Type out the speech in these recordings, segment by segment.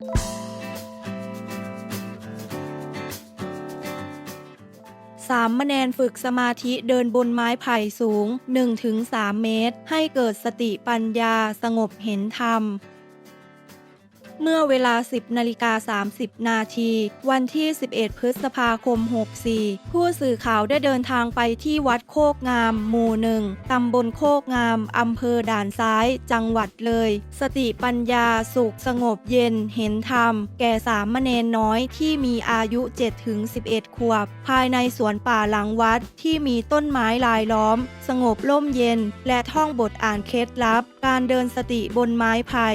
สามมแณรฝึกสมาธิเดินบนไม้ไผ่สูง 1-3 เมตร ให้เกิดสติปัญญาสงบเห็นธรรม เมื่อเวลา 10นาฬิกา30 นาที วันที่ 11 พฤษภาคม 64 ผู้สื่อข่าวได้เดินทางไปที่วัดโคกงาม หมู่หนึ่งตำบลโคกงาม อำเภอด่านซ้าย จังหวัดเลย สติปัญญาสุขสงบเย็นเห็นธรรม แก่สามเณรน้อยที่มีอายุ 7-11 ขวบ ภายในสวนป่าหลังวัดที่มีต้นไม้ลายล้อม สงบร่มเย็น และท่องบทอ่านเคล็ดลับ การเดินสติบนไม้ไผ่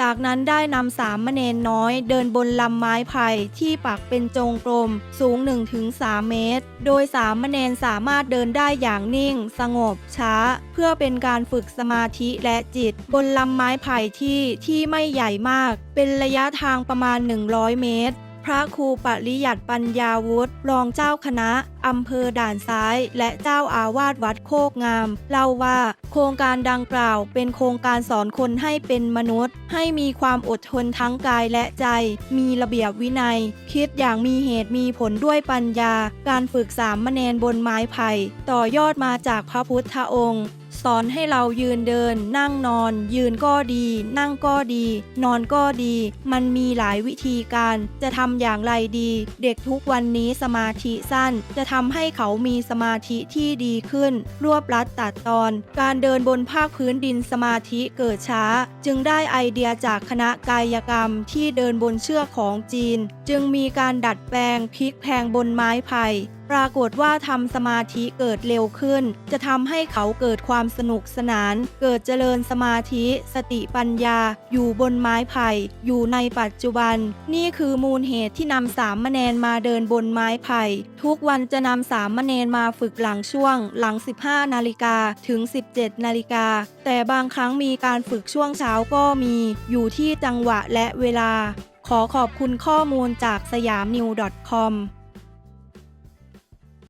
จากนั้นได้นำสามมเณรน้อยเดินบนลำไม้ไผ่ที่ปักเป็นจงกรมสูง 1-3 เมตร โดยสามมเณรสามารถเดินได้อย่างนิ่ง สงบช้า เพื่อเป็นการฝึกสมาธิและจิต บนลำไม้ไผ่ที่ที่ไม่ใหญ่มาก เป็นระยะทางประมาณ 100 เมตร พระครูปริยัติปัญญาวุฒิรองเจ้าคณะ อำเภอด่านซ้าย และเจ้าอาวาสวัดโคกงาม เล่าว่า โครงการดังกล่าวเป็นโครงการสอนคนให้เป็นมนุษย์ ให้มีความอดทนทั้งกายและใจ มีระเบียบวินัย คิดอย่างมีเหตุมีผลด้วยปัญญา การฝึกสามมเณรบนไม้ไผ่ต่อยอดมาจากพระพุทธองค์สอนให้เรายืนเดิน นั่งนอน ยืนก็ดี นั่งก็ดี นอนก็ดี มันมีหลายวิธีการ จะทำอย่างไรดี เด็กทุกวันนี้สมาธิสั้น จะทำให้เขามีสมาธิที่ดีขึ้น รวบรัดตัดตอน การเดินบนภาคพื้นดินสมาธิเกิดช้า จึงได้ไอเดียจากคณะกายกรรมที่เดินบนเชือกของจีน จึงมีการดัดแปลงพลิกแพลงบนไม้ไผ่ ปรากฏว่าทำสมาธิเกิดเร็วขึ้น จะทำให้เขาเกิดความสนุกสนาน เกิดเจริญสมาธิ สติปัญญา อยู่บนไม้ไผ่ อยู่ในปัจจุบัน นี่คือมูลเหตุที่นำสามมเณรมาเดินบนไม้ไผ่ ทุกวันจะนำสามมเณรมาฝึกหลังช่วง หลัง 15 นาฬิกาถึง 17 นาฬิกา แต่บางครั้งมีการฝึกช่วงเช้าก็มี อยู่ที่จังหวะและเวลา ขอขอบคุณข้อมูลจากสยามนิว .com